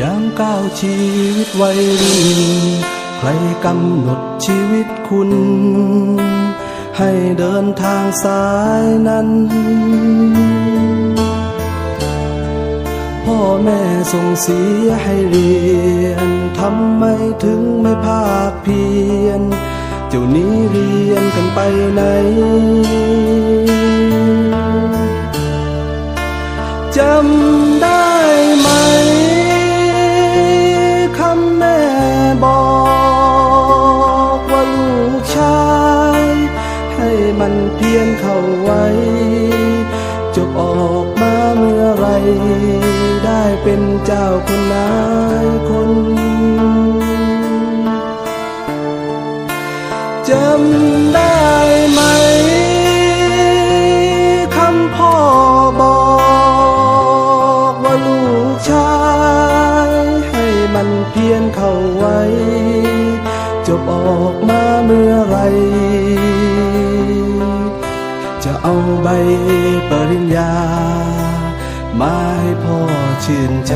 ย้ำก้าวชีวิตวัยรุ่นใครกำหนดชีวิตคุณ ให้เดินทางสายนั้น พ่อแม่ส่งเสียให้เรียนทำไมถึงไม่ภาคเพียรเจ้านี้เรียนกันไปไหน มันเพียรเข้าไว้จบออกมาเมื่อไร ได้เป็นเจ้าคนนายคนจำได้ไหมคำพ่อบอกว่าลูกชายให้มันเพียรเข้าไว้จบออกมาเมื่อไร ใบปริญญา มาให้พ่อชื่นใจ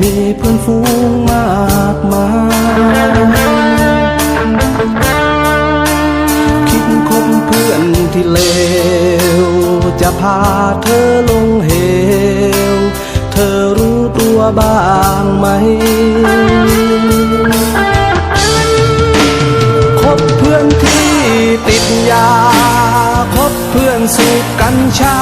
มีเพื่อนฝูงมากมายคิดคบเพื่อนที่เลว จะพาเธอลงเหว เธอรู้ตัวบ้างไหมคบเพื่อนที่ติดยา คบเพื่อนสูบกัญชา